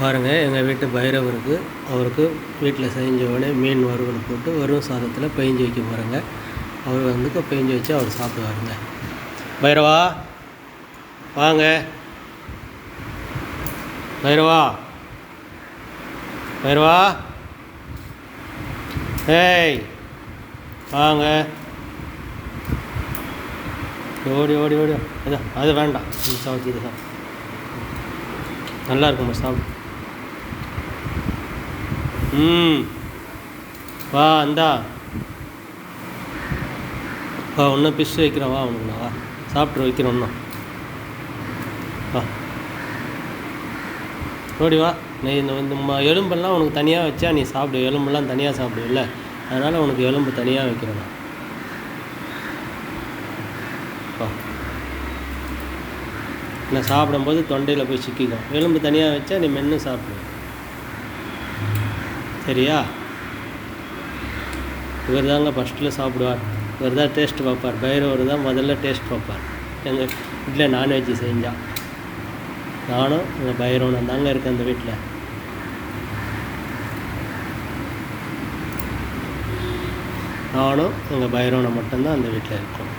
பாருங்கள் எங்கள் வீட்டு பைரவருக்கு அவருக்கு வீட்டில் செஞ்ச உடனே மீன் வறுவல் போட்டு வெறும் சாதத்தில் பெஞ்சு வைக்க போகிறேங்க அவர் வந்து பெஞ்சு வச்சு அவர் சாப்பிடுவாருங்க. பைரவா வாங்க. பைரவா பைரவா. ஏய் வாங்க. ஓடி ஓடி ஓடி. அதான் அது வேண்டாம். சாப்பிட்டு இது நல்லா இருக்குமா சாப்பிட்டு ம். வா அந்தா வா இன்னும் பிஸ் வைக்கிறேன் வா உனக்கு நான் வா. சாப்பிட்டு வைக்கிறேன் இன்னும் வா. ஓடி வா. நீ இந்த இந்த எலும்பெல்லாம் உனக்கு தனியாக வச்சா நீ சாப்பிடு. எலும்பெல்லாம் தனியாக சாப்பிடுவில்ல. அதனால் உனக்கு எலும்பு தனியாக வைக்கிறேன் நான். வா. நான் சாப்பிடும்போது தொண்டையில் போய் சிக்கிக்கும். எலும்பு தனியாக வச்சா நீ மென்று சாப்பிடுவேன் சரியா? இவர் தாங்க ஃபஸ்ட்டில் சாப்பிடுவார். இவர் தான் டேஸ்ட் பார்ப்பார். பைரவர் தான் முதல்ல டேஸ்ட் பார்ப்பார். எங்கள் வீட்டில் நான்வெஜ் செஞ்சால் நானும் எங்கள் பைரவனும் தாங்க இருக்கேன் அந்த வீட்டில் நானும் எங்கள் பைரவனை மட்டும்தான் அந்த வீட்டில் இருக்கோம்.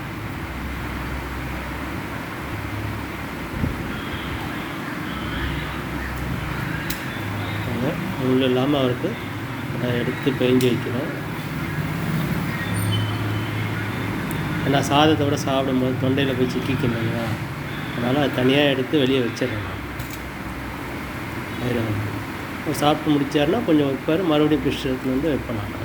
நாங்கள் முள் இல்லாமல் அவருக்கு அதை எடுத்து பெஞ்சு வைக்கிறோம் ஏன்னா சாதத்தை விட சாப்பிடும்போது தொண்டையில் போய் சிக்கிக்கும் இல்லைங்களா அதனால் அதை தனியாக எடுத்து வெளியே வச்சிடுறேன் நான். சாப்பிட்டு முடிச்சாருன்னா கொஞ்சம் வைப்பார் மறுபடியும் ஃபிஷ் வந்து வைப்பேன் நான்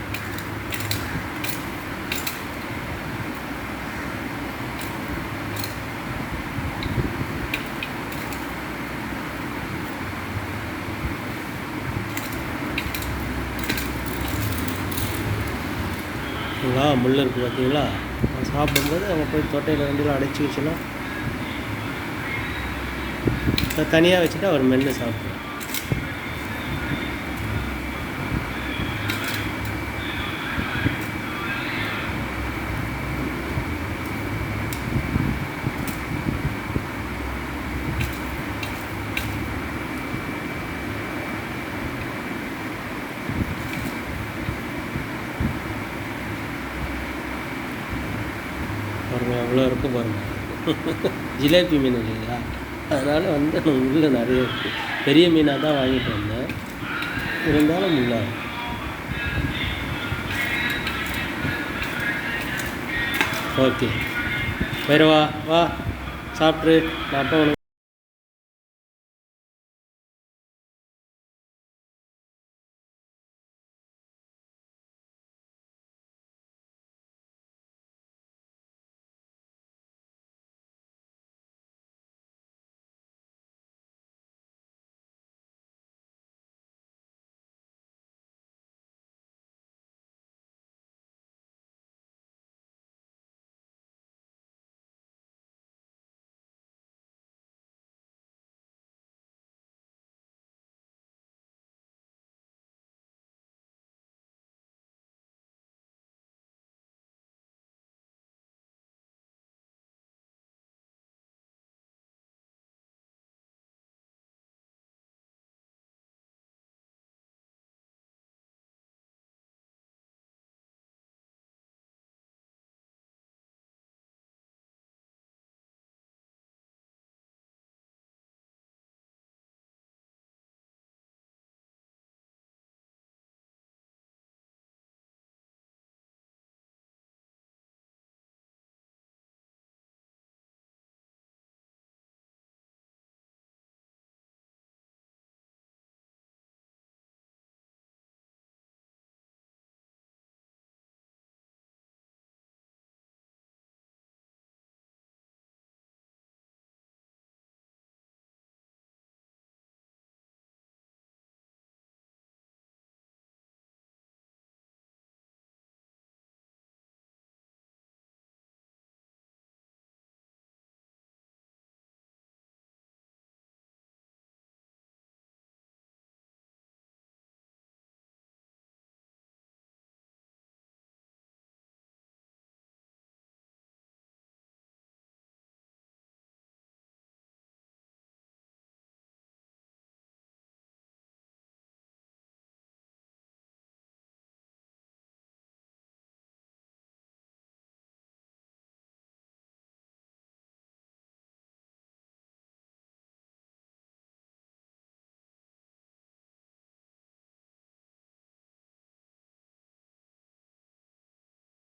பார்த்தீங்களா? முள் இருக்குது பார்த்தீங்களா? சாப்பிடும்போது அவங்க போய் தொட்டையில் ரெண்டில் அடைச்சி வச்சுன்னா தனியாக வச்சுட்டு அவர் மென்று சாப்பிடுவோம் பாருங்க எவ்வளோ இருக்கு பாருங்கள் ஜிலேபி மீன் இல்லையா? அதனால் வந்து முள் நிறைய இருக்குது பெரிய மீனாக தான் வாங்கிட்டு வந்தேன். இருந்தாலும் முள்ளா ஓகே. வேறு வா வா. சாப்பிட்ரு நான் அப்போ